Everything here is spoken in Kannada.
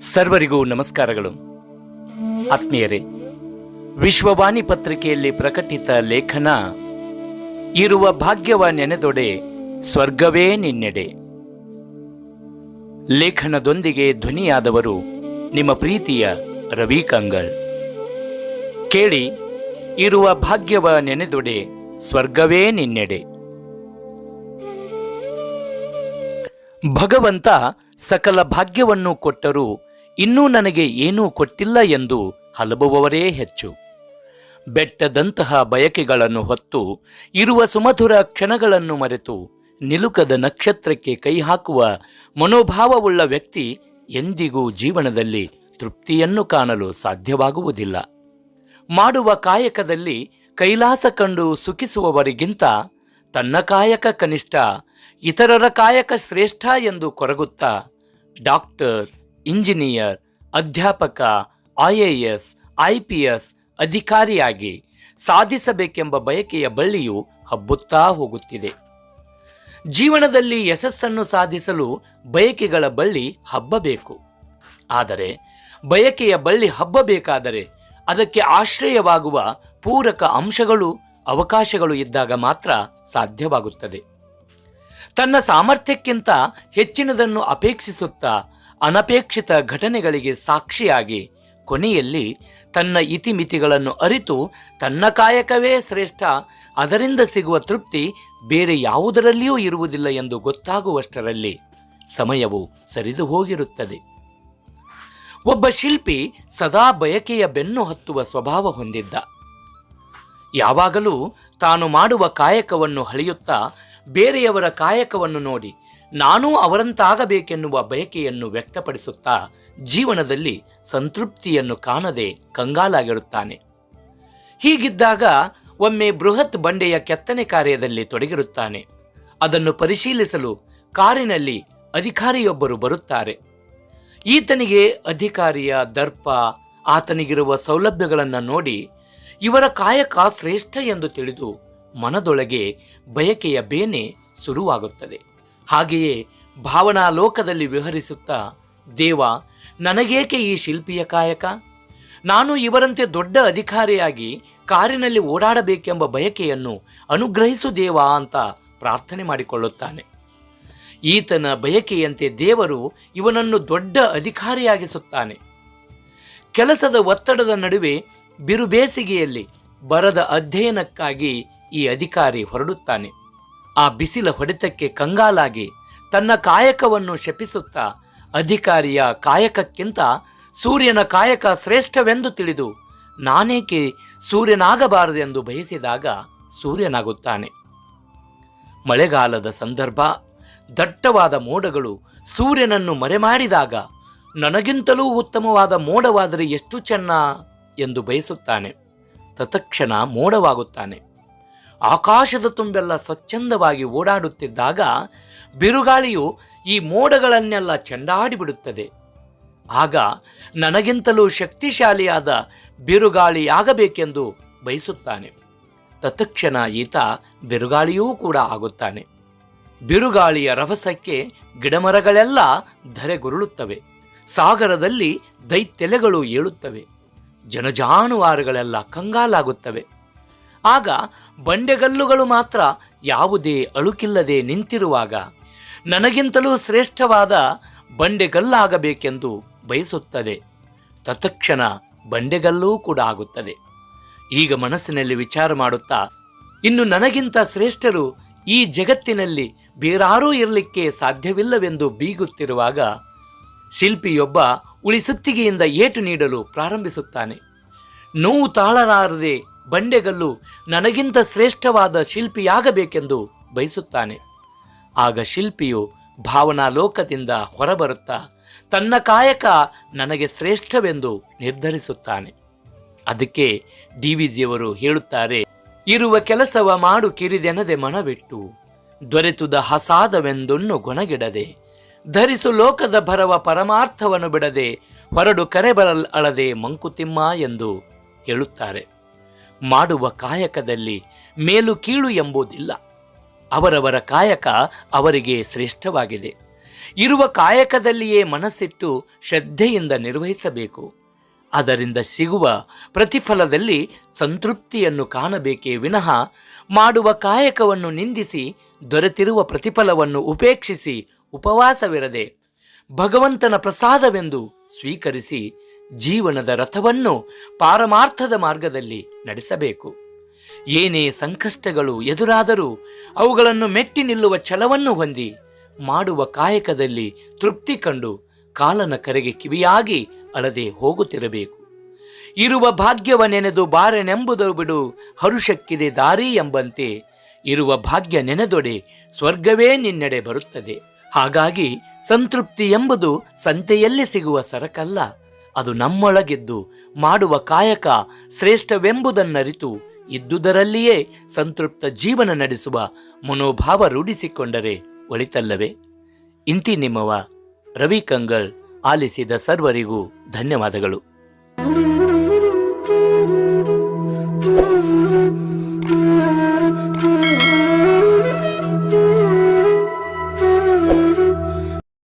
ಸರ್ವರಿಗೂ ನಮಸ್ಕಾರಗಳು. ಆತ್ಮೀಯರೇ, ವಿಶ್ವವಾಣಿ ಪತ್ರಿಕೆಯಲ್ಲಿ ಪ್ರಕಟಿತ ಲೇಖನ, ಇರುವ ಭಾಗ್ಯವ ನೆನೆದೊಡೆ ಸ್ವರ್ಗವೇ ನಿನ್ನೆಡೆ. ಲೇಖನದೊಂದಿಗೆ ಧ್ವನಿಯಾದವರು ನಿಮ್ಮ ಪ್ರೀತಿಯ ರವಿ ಕಂಗಳ್ ಕೇಳಿ, ಇರುವ ಭಾಗ್ಯವ ನೆನೆದೊಡೆ ಸ್ವರ್ಗವೇ ನಿನ್ನೆಡೆ. ಭಗವಂತ ಸಕಲ ಭಾಗ್ಯವನ್ನು ಕೊಟ್ಟರೂ ಇನ್ನೂ ನನಗೆ ಏನೂ ಕೊಟ್ಟಿಲ್ಲ ಎಂದು ಹಲಬುವವರೇ ಹೆಚ್ಚು. ಬೆಟ್ಟದಂತಹ ಬಯಕೆಗಳನ್ನು ಹೊತ್ತು ಇರುವ ಸುಮಧುರ ಕ್ಷಣಗಳನ್ನು ಮರೆತು ನಿಲುಕದ ನಕ್ಷತ್ರಕ್ಕೆ ಕೈ ಹಾಕುವ ಮನೋಭಾವವುಳ್ಳ ವ್ಯಕ್ತಿ ಎಂದಿಗೂ ಜೀವನದಲ್ಲಿ ತೃಪ್ತಿಯನ್ನು ಕಾಣಲು ಸಾಧ್ಯವಾಗುವುದಿಲ್ಲ. ಮಾಡುವ ಕಾಯಕದಲ್ಲಿ ಕೈಲಾಸ ಕಂಡು ಸುಖಿಸುವವರಿಗಿಂತ ತನ್ನ ಕಾಯಕ ಕನಿಷ್ಠ ಇತರರ ಕಾಯಕ ಶ್ರೇಷ್ಠ ಎಂದು ಕೊರಗುತ್ತಾ ಡಾಕ್ಟರ್ ಇಂಜಿನಿಯರ್, ಅಧ್ಯಾಪಕ, I A S, I P S ಅಧಿಕಾರಿಯಾಗಿ ಸಾಧಿಸಬೇಕೆಂಬ ಬಯಕೆಯ ಬಳ್ಳಿಯು ಹಬ್ಬುತ್ತಾ ಹೋಗುತ್ತಿದೆ. ಜೀವನದಲ್ಲಿ ಯಶಸ್ಸನ್ನು ಸಾಧಿಸಲು ಬಯಕೆಗಳ ಬಳ್ಳಿ ಹಬ್ಬಬೇಕು. ಆದರೆ ಬಯಕೆಯ ಬಳ್ಳಿ ಹಬ್ಬಬೇಕಾದರೆ ಅದಕ್ಕೆ ಆಶ್ರಯವಾಗುವ ಪೂರಕ ಅಂಶಗಳು, ಅವಕಾಶಗಳು ಇದ್ದಾಗ ಮಾತ್ರ ಸಾಧ್ಯವಾಗುತ್ತದೆ. ತನ್ನ ಸಾಮರ್ಥ್ಯಕ್ಕಿಂತ ಹೆಚ್ಚಿನದನ್ನು ಅಪೇಕ್ಷಿಸುತ್ತಾ ಅನಪೇಕ್ಷಿತ ಘಟನೆಗಳಿಗೆ ಸಾಕ್ಷಿಯಾಗಿ ಕೊನೆಯಲ್ಲಿ ತನ್ನ ಇತಿಮಿತಿಗಳನ್ನು ಅರಿತು ತನ್ನ ಕಾಯಕವೇ ಶ್ರೇಷ್ಠ, ಅದರಿಂದ ಸಿಗುವ ತೃಪ್ತಿ ಬೇರೆ ಯಾವುದರಲ್ಲಿಯೂ ಇರುವುದಿಲ್ಲ ಎಂದು ಗೊತ್ತಾಗುವಷ್ಟರಲ್ಲಿ ಸಮಯವು ಸರಿದು ಹೋಗಿರುತ್ತದೆ. ಒಬ್ಬ ಶಿಲ್ಪಿ ಸದಾ ಬಯಕೆಯ ಬೆನ್ನು ಹತ್ತುವ ಸ್ವಭಾವ ಹೊಂದಿದ್ದ. ಯಾವಾಗಲೂ ತಾನು ಮಾಡುವ ಕಾಯಕವನ್ನು ಹಳೆಯುತ್ತಾ ಬೇರೆಯವರ ಕಾಯಕವನ್ನು ನೋಡಿ ನಾನೂ ಅವರಂತಾಗಬೇಕೆನ್ನುವ ಬಯಕೆಯನ್ನು ವ್ಯಕ್ತಪಡಿಸುತ್ತಾ ಜೀವನದಲ್ಲಿ ಸಂತೃಪ್ತಿಯನ್ನು ಕಾಣದೆ ಕಂಗಾಲಾಗಿರುತ್ತಾನೆ. ಹೀಗಿದ್ದಾಗ ಒಮ್ಮೆ ಬೃಹತ್ ಬಂಡೆಯ ಕೆತ್ತನೆ ಕಾರ್ಯದಲ್ಲಿ ತೊಡಗಿರುತ್ತಾನೆ. ಅದನ್ನು ಪರಿಶೀಲಿಸಲು ಕಾರಿನಲ್ಲಿ ಅಧಿಕಾರಿಯೊಬ್ಬರು ಬರುತ್ತಾರೆ. ಈತನಿಗೆ ಅಧಿಕಾರಿಯ ದರ್ಪ, ಆತನಿಗಿರುವ ಸೌಲಭ್ಯಗಳನ್ನು ನೋಡಿ ಇವರ ಕಾಯಕ ಶ್ರೇಷ್ಠ ಎಂದು ತಿಳಿದು ಮನದೊಳಗೆ ಬಯಕೆಯ ಬೇನೆ ಶುರುವಾಗುತ್ತದೆ. ಹಾಗೆಯೇ ಭಾವನಾ ಲೋಕದಲ್ಲಿ ವಿಹರಿಸುತ್ತಾ, ದೇವ, ನನಗೇಕೆ ಈ ಶಿಲ್ಪಿಯ ಕಾಯಕ? ನಾನು ಇವರಂತೆ ದೊಡ್ಡ ಅಧಿಕಾರಿಯಾಗಿ ಕಾರಿನಲ್ಲಿ ಓಡಾಡಬೇಕೆಂಬ ಬಯಕೆಯನ್ನು ಅನುಗ್ರಹಿಸು ದೇವ ಅಂತ ಪ್ರಾರ್ಥನೆ ಮಾಡಿಕೊಳ್ಳುತ್ತಾನೆ. ಈತನ ಬಯಕೆಯಂತೆ ದೇವರು ಇವನನ್ನು ದೊಡ್ಡ ಅಧಿಕಾರಿಯಾಗಿಸುತ್ತಾನೆ. ಕೆಲಸದ ಒತ್ತಡದ ನಡುವೆ ಬಿರುಬೇಸಿಗೆಯಲ್ಲಿ ಬರದ ಅಧ್ಯಯನಕ್ಕಾಗಿ ಈ ಅಧಿಕಾರಿ ಹೊರಡುತ್ತಾನೆ. ಆ ಬಿಸಿಲ ಹೊಡೆತಕ್ಕೆ ಕಂಗಾಲಾಗಿ ತನ್ನ ಕಾಯಕವನ್ನು ಶಪಿಸುತ್ತಾ ಅಧಿಕಾರಿಯ ಕಾಯಕಕ್ಕಿಂತ ಸೂರ್ಯನ ಕಾಯಕ ಶ್ರೇಷ್ಠವೆಂದು ತಿಳಿದು ನಾನೇಕೆ ಸೂರ್ಯನಾಗಬಾರದೆಂದು ಬಯಸಿದಾಗ ಸೂರ್ಯನಾಗುತ್ತಾನೆ. ಮಳೆಗಾಲದ ಸಂದರ್ಭ, ದಟ್ಟವಾದ ಮೋಡಗಳು ಸೂರ್ಯನನ್ನು ಮರೆಮಾಡಿದಾಗ ನನಗಿಂತಲೂ ಉತ್ತಮವಾದ ಮೋಡವಾದರೆ ಎಷ್ಟು ಚೆನ್ನ ಎಂದು ಬಯಸುತ್ತಾನೆ. ತತಕ್ಷಣ ಮೋಡವಾಗುತ್ತಾನೆ. ಆಕಾಶದ ತುಂಬೆಲ್ಲ ಸ್ವಚ್ಛಂದವಾಗಿ ಓಡಾಡುತ್ತಿದ್ದಾಗ ಬಿರುಗಾಳಿಯು ಈ ಮೋಡಗಳನ್ನೆಲ್ಲ ಚೆಂಡಾಡಿಬಿಡುತ್ತದೆ. ಆಗ ನನಗಿಂತಲೂ ಶಕ್ತಿಶಾಲಿಯಾದ ಬಿರುಗಾಳಿಯಾಗಬೇಕೆಂದು ಬಯಸುತ್ತಾನೆ. ತತ್ಕ್ಷಣ ಈತ ಬಿರುಗಾಳಿಯೂ ಕೂಡ ಆಗುತ್ತಾನೆ. ಬಿರುಗಾಳಿಯ ರಭಸಕ್ಕೆ ಗಿಡಮರಗಳೆಲ್ಲ ಧರೆಗುರುಳುತ್ತವೆ. ಸಾಗರದಲ್ಲಿ ದೈತ್ಯಲೆಗಳು ಏಳುತ್ತವೆ. ಜನಜಾನುವಾರುಗಳೆಲ್ಲ ಕಂಗಾಲಾಗುತ್ತವೆ. ಆಗ ಬಂಡೆಗಲ್ಲುಗಳು ಮಾತ್ರ ಯಾವುದೇ ಅಳುಕಿಲ್ಲದೆ ನಿಂತಿರುವಾಗ ನನಗಿಂತಲೂ ಶ್ರೇಷ್ಠವಾದ ಬಂಡೆಗಲ್ಲಾಗಬೇಕೆಂದು ಬಯಸುತ್ತದೆ. ತತ್ಕ್ಷಣ ಬಂಡೆಗಲ್ಲೂ ಕೂಡ ಆಗುತ್ತದೆ. ಈಗ ಮನಸ್ಸಿನಲ್ಲಿ ವಿಚಾರ ಮಾಡುತ್ತಾ, ಇನ್ನು ನನಗಿಂತ ಶ್ರೇಷ್ಠರು ಈ ಜಗತ್ತಿನಲ್ಲಿ ಬೇರಾರೂ ಇರಲಿಕ್ಕೆ ಸಾಧ್ಯವಿಲ್ಲವೆಂದು ಬೀಗುತ್ತಿರುವಾಗ ಶಿಲ್ಪಿಯೊಬ್ಬ ಉಳಿಸುತ್ತಿಗೆಯಿಂದ ಏಟು ನೀಡಲು ಪ್ರಾರಂಭಿಸುತ್ತಾನೆ. ನೋವು ತಾಳಲಾರದೆ ಬಂಡೆಗಲ್ಲು ನನಗಿಂತ ಶ್ರೇಷ್ಠವಾದ ಶಿಲ್ಪಿಯಾಗಬೇಕೆಂದು ಬಯಸುತ್ತಾನೆ. ಆಗ ಶಿಲ್ಪಿಯು ಭಾವನಾ ಲೋಕದಿಂದ ಹೊರಬರುತ್ತಾ ತನ್ನ ಕಾಯಕ ನನಗೆ ಶ್ರೇಷ್ಠವೆಂದು ನಿರ್ಧರಿಸುತ್ತಾನೆ. ಅದಕ್ಕೆ ಡಿ ವಿ ಜಿಯವರು ಹೇಳುತ್ತಾರೆ, ಇರುವ ಕೆಲಸವ ಮಾಡು ಕಿರಿದೆನದೆ ಮನವಿಟ್ಟು, ದೊರೆತುದ ಹಸಾದವೆಂದೊನ್ನು ಗೊಣಗಿಡದೆ, ಧರಿಸು ಲೋಕದ ಭರವ ಪರಮಾರ್ಥವನ್ನು ಬಿಡದೆ, ಹೊರಡು ಕರೆಬರಲ್ ಅಳದೆ ಮಂಕುತಿಮ್ಮ ಎಂದು ಹೇಳುತ್ತಾರೆ. ಮಾಡುವ ಕಾಯಕದಲ್ಲಿ ಮೇಲು ಕೀಳು ಎಂಬುದಿಲ್ಲ. ಅವರವರ ಕಾಯಕ ಅವರಿಗೆ ಶ್ರೇಷ್ಠವಾಗಿದೆ. ಇರುವ ಕಾಯಕದಲ್ಲಿಯೇ ಮನಸ್ಸಿಟ್ಟು ಶ್ರದ್ಧೆಯಿಂದ ನಿರ್ವಹಿಸಬೇಕು. ಅದರಿಂದ ಸಿಗುವ ಪ್ರತಿಫಲದಲ್ಲಿ ಸಂತೃಪ್ತಿಯನ್ನು ಕಾಣಬೇಕೇ ವಿನಃ ಮಾಡುವ ಕಾಯಕವನ್ನು ನಿಂದಿಸಿ ದೊರೆತಿರುವ ಪ್ರತಿಫಲವನ್ನು ಉಪೇಕ್ಷಿಸಿ ಉಪವಾಸವಿರದೆ ಭಗವಂತನ ಪ್ರಸಾದವೆಂದು ಸ್ವೀಕರಿಸಿ ಜೀವನದ ರಥವನ್ನು ಪಾರಮಾರ್ಥದ ಮಾರ್ಗದಲ್ಲಿ ನಡೆಸಬೇಕು. ಏನೇ ಸಂಕಷ್ಟಗಳು ಎದುರಾದರೂ ಅವುಗಳನ್ನು ಮೆಟ್ಟಿ ನಿಲ್ಲುವ ಛಲವನ್ನು ಹೊಂದಿ ಮಾಡುವ ಕಾಯಕದಲ್ಲಿ ತೃಪ್ತಿ ಕಂಡು ಕಾಲನ ಕರೆಗೆ ಕಿವಿಯಾಗಿ ಅಳದೆ ಹೋಗುತ್ತಿರಬೇಕು. ಇರುವ ಭಾಗ್ಯವ ನೆನೆದು ಬಾರೆನೆಂಬುದು ಬಿಡು, ಹರುಷಕ್ಕಿದೆ ದಾರಿ ಎಂಬಂತೆ ಇರುವ ಭಾಗ್ಯ ನೆನೆದೊಡೆ ಸ್ವರ್ಗವೇ ನಿನ್ನೆಡೆ ಬರುತ್ತದೆ. ಹಾಗಾಗಿ ಸಂತೃಪ್ತಿ ಎಂಬುದು ಸಂತೆಯಲ್ಲಿ ಸಿಗುವ ಸರಕಲ್ಲ. ಅದು ನಮ್ಮೊಳಗೆದ್ದು ಮಾಡುವ ಕಾಯಕ ಶ್ರೇಷ್ಠವೆಂಬುದನ್ನರಿತು ಇದ್ದುದರಲ್ಲಿಯೇ ಸಂತೃಪ್ತ ಜೀವನ ನಡೆಸುವ ಮನೋಭಾವ ರೂಢಿಸಿಕೊಂಡರೆ ಒಳಿತಲ್ಲವೇ? ಇಂತಿ ನಿಮ್ಮವ ರವಿ ಕಂಗಳ್ ಆಲಿಸಿದ ಸರ್ವರಿಗೂ ಧನ್ಯವಾದಗಳು.